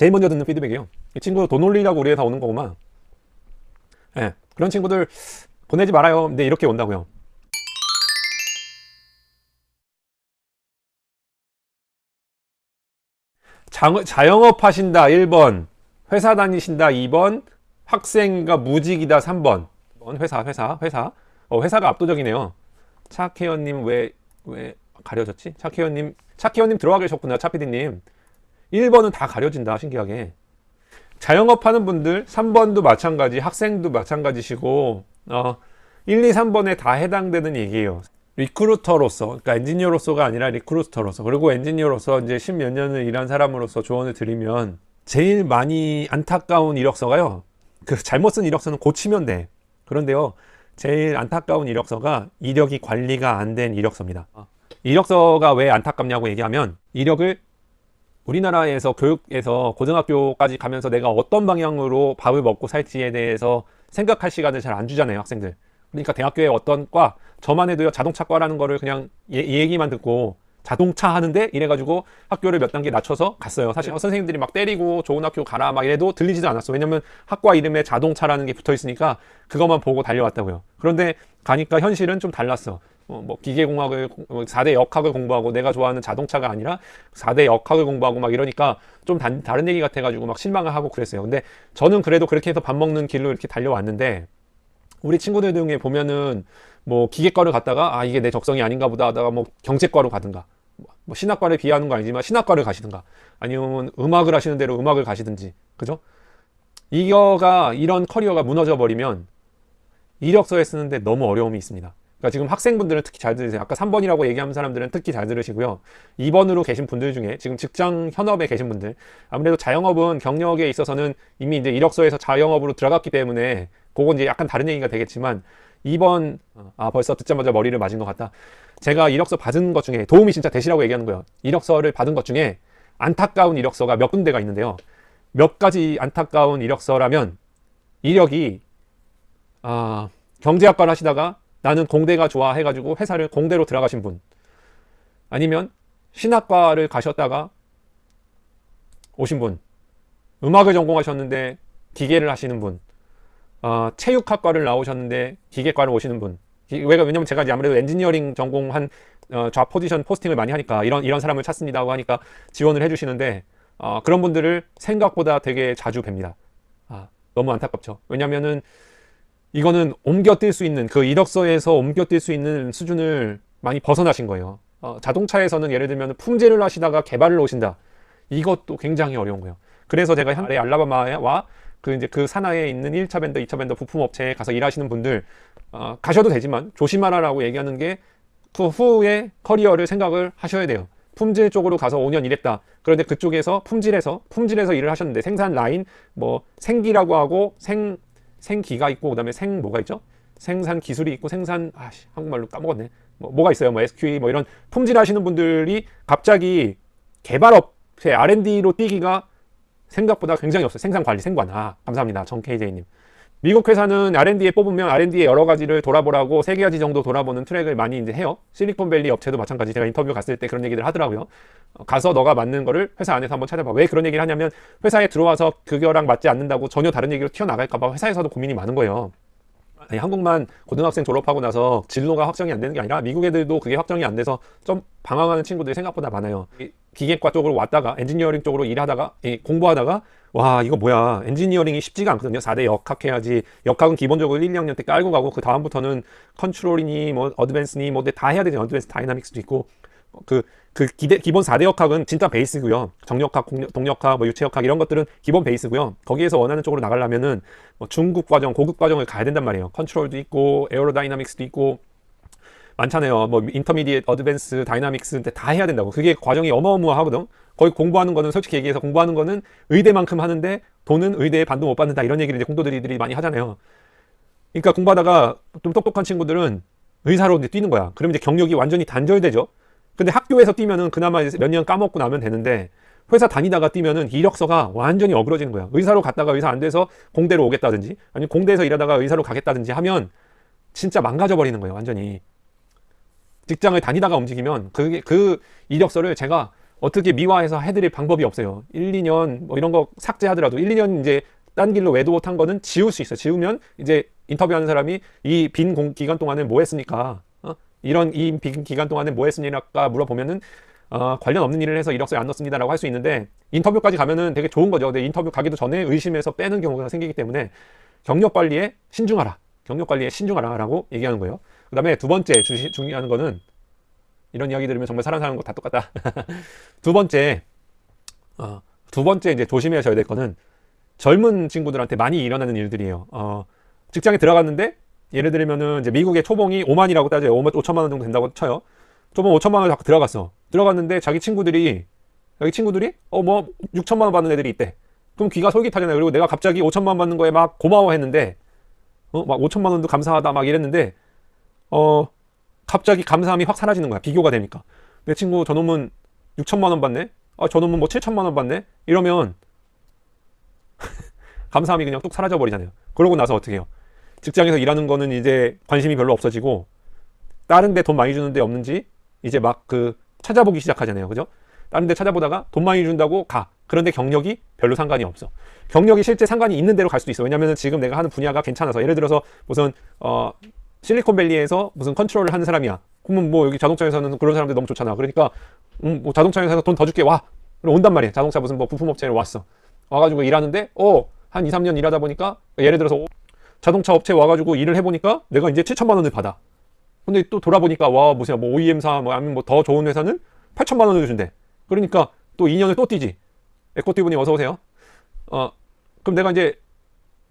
제일 먼저 듣는 피드백이에요. 이 친구 돈 올리려고 우리 회사 오는 거구만. 예, 그런 친구들 보내지 말아요. 근데 이렇게 온다고요. 자, 자영업 하신다 1번, 회사 다니신다 2번, 학생과 무직이다 3번. 회사, 회사, 회사. 어, 회사가 압도적이네요. 차케어님 왜, 왜 가려졌지? 차케어님, 차케어님 들어와 계셨구나, 차피디님. 1번은 다 가려진다, 신기하게. 자영업 하는 분들, 3번도 마찬가지, 학생도 마찬가지시고, 어, 1, 2, 3번에 다 해당되는 얘기예요. 리크루터로서, 그러니까 엔지니어로서가 아니라 리크루터로서, 그리고 엔지니어로서 이제 십몇 년을 일한 사람으로서 조언을 드리면, 제일 많이 안타까운 이력서가요, 그 잘못 쓴 이력서는 고치면 돼. 그런데요, 제일 안타까운 이력서가 이력이 관리가 안 된 이력서입니다. 이력서가 왜 안타깝냐고 얘기하면, 이력을 우리나라에서 교육에서 고등학교까지 가면서 내가 어떤 방향으로 밥을 먹고 살지에 대해서 생각할 시간을 잘 안 주잖아요, 학생들. 그러니까 대학교에 어떤 과, 저만 해도요, 자동차과라는 거를 그냥 얘, 얘기만 듣고 자동차 하는데 이래가지고 학교를 몇 단계 낮춰서 갔어요. 사실 선생님들이 막 때리고 좋은 학교 가라 막 이래도 들리지도 않았어. 왜냐면 학과 이름에 자동차라는 게 붙어 있으니까 그것만 보고 달려왔다고요. 그런데 가니까 현실은 좀 달랐어. 어, 뭐 기계공학을 4대 역학을 공부하고 내가 좋아하는 자동차가 아니라 4대 역학을 공부하고 막 이러니까 좀 단, 다른 얘기 같아가지고 막 실망을 하고 그랬어요. 근데 저는 그래도 그렇게 해서 밥 먹는 길로 이렇게 달려왔는데 우리 친구들 중에 보면은 뭐 기계과를 갔다가 아 이게 내 적성이 아닌가 보다 하다가 뭐 경제과로 가든가 뭐 신학과를 비하하는 건 아니지만 신학과를 가시든가 아니면 음악을 하시는 대로 음악을 가시든지 그죠? 이거가 이런 커리어가 무너져 버리면 이력서에 쓰는데 너무 어려움이 있습니다. 그러니까 지금 학생분들은 특히 잘 들으세요. 아까 3번이라고 얘기하는 사람들은 특히 잘 들으시고요. 2번으로 계신 분들 중에 지금 직장 현업에 계신 분들 아무래도 자영업은 경력에 있어서는 이미 이제 이력서에서 자영업으로 들어갔기 때문에 그건 이제 약간 다른 얘기가 되겠지만 2번 아 벌써 듣자마자 머리를 맞은 것 같다. 제가 이력서 받은 것 중에 도움이 진짜 되시라고 얘기하는 거예요. 이력서를 받은 것 중에 안타까운 이력서가 몇 군데가 있는데요. 몇 가지 안타까운 이력서라면 이력이 아 경제학과를 하시다가 나는 공대가 좋아 해가지고 회사를 공대로 들어가신 분 아니면 신학과를 가셨다가 오신 분 음악을 전공하셨는데 기계를 하시는 분 어, 체육학과를 나오셨는데 기계과를 오시는 분 왜냐면 제가 아무래도 엔지니어링 전공한 어, 좌 포지션 포스팅을 많이 하니까 이런 이런 사람을 찾습니다 하고 하니까 지원을 해주시는데 어, 그런 분들을 생각보다 되게 자주 뵙니다. 아, 너무 안타깝죠. 왜냐면은 이거는 옮겨뛸 수 있는 그 이력서에서 옮겨뛸 수 있는 수준을 많이 벗어나신 거예요. 어, 자동차에서는 예를 들면 품질을 하시다가 개발을 오신다. 이것도 굉장히 어려운 거예요. 그래서 제가 현재 알라바마와 그 이제 그 산하에 있는 1차 밴더, 2차 밴더 부품 업체에 가서 일하시는 분들 어, 가셔도 되지만 조심하라라고 얘기하는 게 그 후에 커리어를 생각을 하셔야 돼요. 품질 쪽으로 가서 5년 일했다. 그런데 그쪽에서 품질에서 품질에서 일을 하셨는데 생산 라인 뭐 생기라고 하고 생 생기가 있고 그다음에 생 뭐가 있죠? 생산 기술이 있고 생산 아씨 한국말로 까먹었네. 뭐 뭐가 있어요? 뭐 SQE 뭐 이런 품질 하시는 분들이 갑자기 개발업체 R&D로 뛰기가 생각보다 굉장히 없어요. 생산 관리 생관. 아, 감사합니다. 정 KJ님. 미국 회사는 R&D에 뽑으면 R&D의 여러 가지를 돌아보라고 세 가지 정도 돌아보는 트랙을 많이 이제 해요. 실리콘밸리 업체도 마찬가지. 제가 인터뷰 갔을 때 그런 얘기를 하더라고요. 어, 가서 너가 맞는 거를 회사 안에서 한번 찾아봐. 왜 그런 얘기를 하냐면 회사에 들어와서 그거랑 맞지 않는다고 전혀 다른 얘기로 튀어나갈까 봐 회사에서도 고민이 많은 거예요. 아니, 한국만 고등학생 졸업하고 나서 진로가 확정이 안 되는 게 아니라 미국 애들도 그게 확정이 안 돼서 좀 방황하는 친구들이 생각보다 많아요. 기계과 쪽으로 왔다가 엔지니어링 쪽으로 일하다가 공부하다가 와 이거 뭐야. 엔지니어링이 쉽지가 않거든요. 4대 역학 해야지. 역학은 기본적으로 1, 2학년 때 깔고 가고 그 다음부터는 컨트롤이니 뭐 어드밴스니 뭐다 해야 되죠 어드밴스 다이나믹스도 있고 그, 그 기대, 기본 4대 역학은 진짜 베이스고요 정역학, 동역학, 뭐 유체역학 이런 것들은 기본 베이스고요 거기에서 원하는 쪽으로 나가려면은 뭐 중급 과정, 고급 과정을 가야 된단 말이에요 컨트롤도 있고 에어로다이나믹스도 있고 많잖아요. 뭐 인터미디에이트, 어드밴스, 다이나믹스 다 해야 된다고. 그게 과정이 어마어마하거든. 거의 공부하는 거는 솔직히 얘기해서 공부하는 거는 의대만큼 하는데 돈은 의대에 반도 못 받는다 이런 얘기를 이제 공도들이 많이 하잖아요. 그러니까 공부하다가 좀 똑똑한 친구들은 의사로 이제 뛰는 거야. 그러면 이제 경력이 완전히 단절되죠. 근데 학교에서 뛰면은 그나마 몇 년 까먹고 나면 되는데 회사 다니다가 뛰면은 이력서가 완전히 어그러지는 거야. 의사로 갔다가 의사 안 돼서 공대로 오겠다든지 아니면 공대에서 일하다가 의사로 가겠다든지 하면 진짜 망가져 버리는 거예요. 완전히. 직장을 다니다가 움직이면 그게 그 이력서를 제가 어떻게 미화해서 해드릴 방법이 없어요. 1, 2년 뭐 이런 거 삭제하더라도 1, 2년 이제 딴 길로 외도 탄 거는 지울 수 있어. 지우면 이제 인터뷰하는 사람이 이 빈 기간 동안에 뭐 했습니까? 어? 이런 이빈 기간 동안에 뭐 했습니까? 물어보면은 어, 관련 없는 일을 해서 이력서에 안 넣습니다라고 할 수 있는데 인터뷰까지 가면은 되게 좋은 거죠. 근데 인터뷰 가기도 전에 의심해서 빼는 경우가 생기기 때문에 경력 관리에 신중하라. 경력 관리에 신중하라라고 얘기하는 거예요. 그다음에 두 번째 주시, 중요한 거는 이런 이야기 들으면 정말 사람 사는 거 다 똑같다. 두 번째, 어, 두 번째 이제 조심하셔야 될 거는 젊은 친구들한테 많이 일어나는 일들이에요. 어, 직장에 들어갔는데 예를 들면은 이제 미국의 초봉이 5만이라고 따져요. 5만 5천만 원 정도 된다고 쳐요. 초봉 5천만 원 들어갔어. 들어갔는데 자기 친구들이 자기 친구들이 어 뭐 6천만 원 받는 애들이 있대. 그럼 귀가 솔깃하잖아요. 그리고 내가 갑자기 5천만 원 받는 거에 막 고마워했는데 어 막 5천만 원도 감사하다 막 이랬는데 어 갑자기 감사함이 확 사라지는 거야. 비교가 되니까. 내 친구 저놈은 6천만 원 받네. 아 저놈은 뭐 7천만 원 받네. 이러면 감사함이 그냥 뚝 사라져 버리잖아요. 그러고 나서 어떻게 해요? 직장에서 일하는 거는 이제 관심이 별로 없어지고 다른 데 돈 많이 주는 데 없는지 이제 막 그 찾아보기 시작하잖아요. 그죠? 다른 데 찾아보다가 돈 많이 준다고 가. 그런데 경력이 별로 상관이 없어. 경력이 실제 상관이 있는 대로 갈 수도 있어. 왜냐면은 지금 내가 하는 분야가 괜찮아서 예를 들어서 무슨 어 실리콘밸리에서 무슨 컨트롤을 하는 사람이야. 그러면 뭐 여기 자동차 회사는 그런 사람들 너무 좋잖아. 그러니까 음, 뭐 자동차 회사에서 돈 더 줄게 와. 그럼 온단 말이야. 자동차 무슨 뭐 부품업체로 왔어. 와가지고 일하는데 어 한 2, 3년 일하다 보니까 예를 들어서 자동차 업체 와가지고 일을 해보니까 내가 이제 7천만 원을 받아. 근데 또 돌아보니까 와 무슨 뭐 OEM사 뭐 아니면 뭐 더 좋은 회사는 8천만 원을 준대. 그러니까 또 2년을 또 뛰지. 에코티브님 어서 오세요. 어 그럼 내가 이제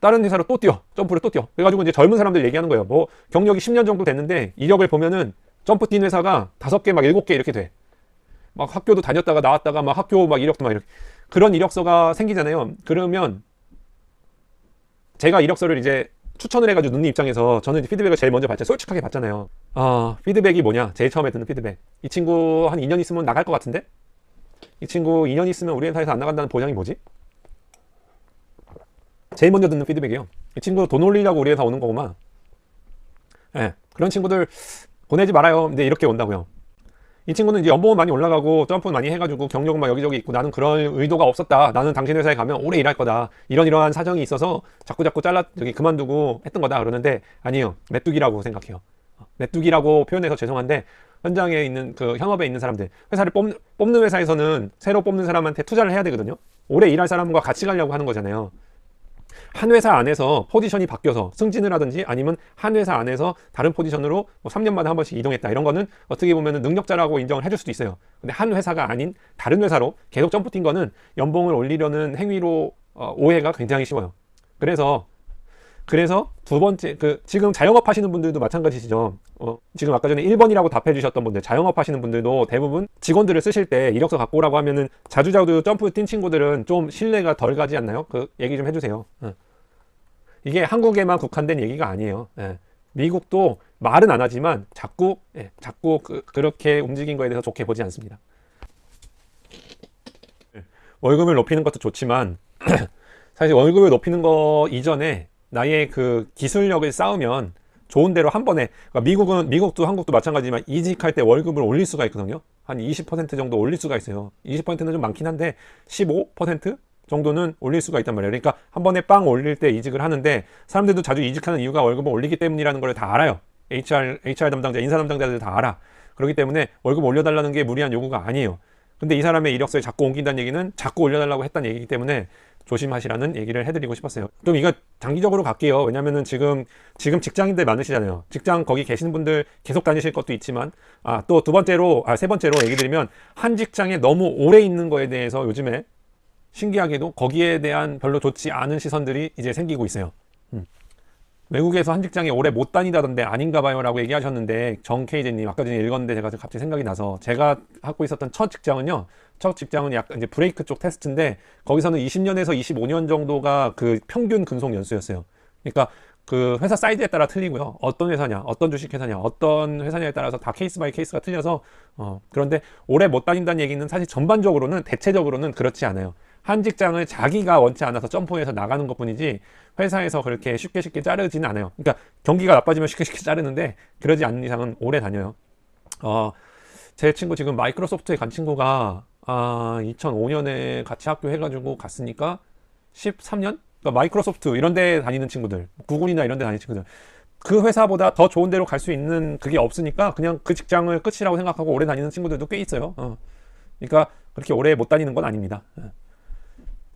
다른 회사로 또 뛰어. 점프를 또 뛰어. 그래가지고 이제 젊은 사람들 얘기하는 거예요. 뭐 경력이 10년 정도 됐는데 이력을 보면은 점프 뛴 회사가 다섯 개막 일곱 개 이렇게 돼. 막 학교도 다녔다가 나왔다가 막 학교 막 이력도 막 이렇게 그런 이력서가 생기잖아요. 그러면 제가 이력서를 이제 추천을 해가지고 눈님 입장에서 저는 피드백을 제일 먼저 받죠. 솔직하게 받잖아요. 아, 피드백이 뭐냐? 제일 처음에 듣는 피드백. 이 친구 한 2년 있으면 나갈 것 같은데? 이 친구 2년 있으면 우리 회사에서 안 나간다는 보장이 뭐지? 제일 먼저 듣는 피드백이에요. 이 친구 돈 올리려고 우리 회사 오는 거구만. 예, 네, 그런 친구들 보내지 말아요. 근데 이렇게 온다고요. 이 친구는 이제 연봉은 많이 올라가고 점프 많이 해가지고 경력은 막 여기저기 있고 나는 그런 의도가 없었다. 나는 당신 회사에 가면 오래 일할 거다. 이런 이러한 사정이 있어서 자꾸 자꾸 잘라 저기 그만두고 했던 거다. 그러는데 아니요 메뚜기라고 생각해요. 메뚜기라고 표현해서 죄송한데 현장에 있는 그 현업에 있는 사람들 회사를 뽑, 뽑는 회사에서는 새로 뽑는 사람한테 투자를 해야 되거든요. 오래 일할 사람과 같이 가려고 하는 거잖아요. 한 회사 안에서 포지션이 바뀌어서 승진을 하든지 아니면 한 회사 안에서 다른 포지션으로 뭐 3년마다 한 번씩 이동했다 이런 거는 어떻게 보면 능력자라고 인정을 해줄 수도 있어요. 근데 한 회사가 아닌 다른 회사로 계속 점프 뛴 거는 연봉을 올리려는 행위로 어, 오해가 굉장히 쉬워요. 그래서 그래서 두 번째 그 지금 자영업 하시는 분들도 마찬가지시죠. 어, 지금 아까 전에 1번이라고 답해 주셨던 분들 자영업 하시는 분들도 대부분 직원들을 쓰실 때 이력서 갖고 오라고 하면은 자주자주 점프 뛴 친구들은 좀 신뢰가 덜 가지 않나요? 그 얘기 좀 해주세요. 어. 이게 한국에만 국한된 얘기가 아니에요. 예. 미국도 말은 안 하지만 자꾸 예, 자꾸 그, 그렇게 움직인 거에 대해서 좋게 보지 않습니다. 예. 월급을 높이는 것도 좋지만 사실 월급을 높이는 거 이전에 나의 그 기술력을 쌓으면 좋은 대로 한 번에 그러니까 미국은 미국도 한국도 마찬가지지만 이직할 때 월급을 올릴 수가 있거든요. 한 20% 정도 올릴 수가 있어요. 20%는 좀 많긴 한데 15% 정도는 올릴 수가 있단 말이에요. 그러니까 한 번에 빵 올릴 때 이직을 하는데 사람들도 자주 이직하는 이유가 월급을 올리기 때문이라는 걸 다 알아요. HR HR 담당자, 인사 담당자들 다 알아. 그렇기 때문에 월급 올려달라는 게 무리한 요구가 아니에요. 근데 이 사람의 이력서에 자꾸 옮긴다는 얘기는 자꾸 올려달라고 했다는 얘기이기 때문에 조심하시라는 얘기를 해드리고 싶었어요. 좀 이거 장기적으로 갈게요. 왜냐면은 지금, 지금 직장인들 많으시잖아요. 직장 거기 계시는 분들 계속 다니실 것도 있지만, 아, 또 두 번째로, 아, 세 번째로 얘기 드리면, 한 직장에 너무 오래 있는 거에 대해서 요즘에 신기하게도 거기에 대한 별로 좋지 않은 시선들이 이제 생기고 있어요. 음. 외국에서 한 직장에 오래 못 다니다던데 아닌가 봐요 라고 얘기하셨는데 정케이제님 아까 전에 읽었는데 제가 갑자기 생각이 나서 제가 하고 있었던 첫 직장은요. 첫 직장은 약간 이제 브레이크 쪽 테스트인데 거기서는 20년에서 25년 정도가 그 평균 근속 연수였어요. 그러니까 그 회사 사이즈에 따라 틀리고요. 어떤 회사냐 어떤 주식 회사냐 어떤 회사냐에 따라서 다 케이스 바이 케이스가 틀려서 어 그런데 오래 못 다닌다는 얘기는 사실 전반적으로는 대체적으로는 그렇지 않아요. 한 직장을 자기가 원치 않아서 점프해서 나가는 것 뿐이지 회사에서 그렇게 쉽게 쉽게 자르지는 않아요. 그러니까 경기가 나빠지면 쉽게 쉽게 자르는데 그러지 않는 이상은 오래 다녀요. 어, 제 친구 지금 마이크로소프트에 간 친구가 아 2005년에 같이 학교 해가지고 갔으니까 13년? 그러니까 마이크로소프트 이런 데 다니는 친구들, 구글이나 이런 데 다니는 친구들. 그 회사보다 더 좋은 데로 갈 수 있는 그게 없으니까 그냥 그 직장을 끝이라고 생각하고 오래 다니는 친구들도 꽤 있어요. 어. 그러니까 그렇게 오래 못 다니는 건 아닙니다. 예.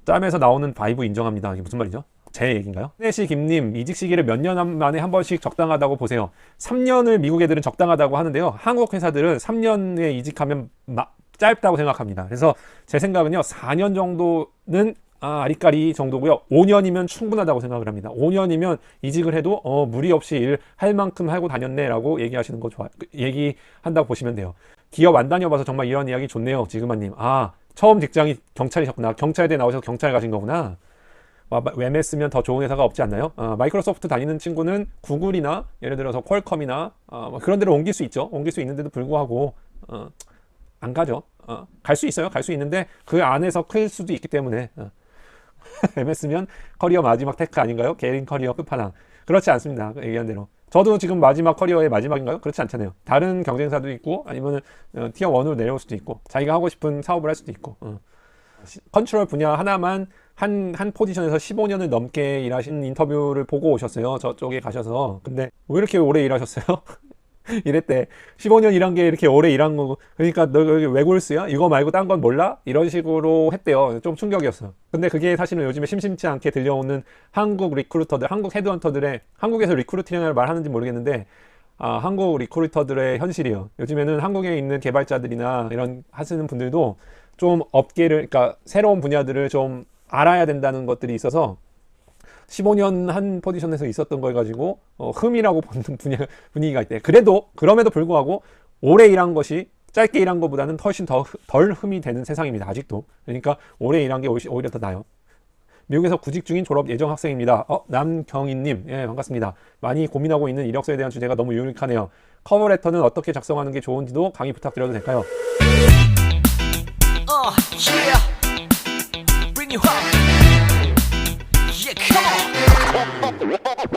짬에서 나오는 바이브 인정합니다. 이게 무슨 말이죠? 제 얘기인가요? 내시 김님 이직 시기를 몇 년 만에 한 번씩 적당하다고 보세요. 3년을 미국 애들은 적당하다고 하는데요. 한국 회사들은 3년에 이직하면 마- 짧다고 생각합니다. 그래서 제 생각은요, 4년 정도는 아, 아리까리 정도고요. 5년이면 충분하다고 생각을 합니다. 5년이면 이직을 해도 어, 무리 없이 일 할 만큼 하고 다녔네라고 얘기하시는 거 좋아. 그, 얘기한다고 보시면 돼요. 기업 안 다녀봐서 정말 이런 이야기 좋네요. 지금아님. 아, 처음 직장이 경찰이셨구나. 경찰대 나오셔서 경찰 가신 거구나. 와, 웹했으면 더 좋은 회사가 없지 않나요? 어, 마이크로소프트 다니는 친구는 구글이나 예를 들어서 퀄컴이나 어, 뭐 그런 데로 옮길 수 있죠. 옮길 수 있는데도 불구하고 어, 안 가죠. 어, 갈 수 있어요. 갈 수 있는데 그 안에서 클 수도 있기 때문에 어. MS면 커리어 마지막 테크 아닌가요? 개인 커리어 끝판왕. 그렇지 않습니다. 그 얘기한 대로. 저도 지금 마지막 커리어의 마지막인가요? 그렇지 않잖아요. 다른 경쟁사도 있고 아니면 어, 티어 1으로 내려올 수도 있고 자기가 하고 싶은 사업을 할 수도 있고 어. 시- 컨트롤 분야 하나만 한, 한 포지션에서 15년을 넘게 일하신 인터뷰를 보고 오셨어요. 저쪽에 가셔서. 근데 왜 이렇게 오래 일하셨어요? 이랬대. 15년 일한 게 이렇게 오래 일한 거고. 그러니까 너 여기 외골스야? 이거 말고 딴 건 몰라? 이런 식으로 했대요. 좀 충격이었어. 근데 그게 사실은 요즘에 심심치 않게 들려오는 한국 리크루터들, 한국 헤드헌터들의, 한국에서 리크루팅을 말하는지 모르겠는데, 아, 한국 리크루터들의 현실이요. 요즘에는 한국에 있는 개발자들이나 이런 하시는 분들도 좀 업계를, 그러니까 새로운 분야들을 좀 알아야 된다는 것들이 있어서 15년 한 포지션에서 있었던 걸 가지고 어, 흠이라고 보는 분야, 분위기가 있대. 그래도 그럼에도 불구하고 오래 일한 것이 짧게 일한 것보다는 훨씬 더 덜 흠이 되는 세상입니다. 아직도. 그러니까 오래 일한 게 오히- 오히려 더 나아요. 미국에서 구직 중인 졸업 예정 학생입니다. 어, 남경희님, 예, 반갑습니다. 많이 고민하고 있는 이력서에 대한 주제가 너무 유익하네요. 커버 레터는 어떻게 작성하는 게 좋은지도 강의 부탁드려도 될까요? Yeah. Bring you up. Yeah, come on.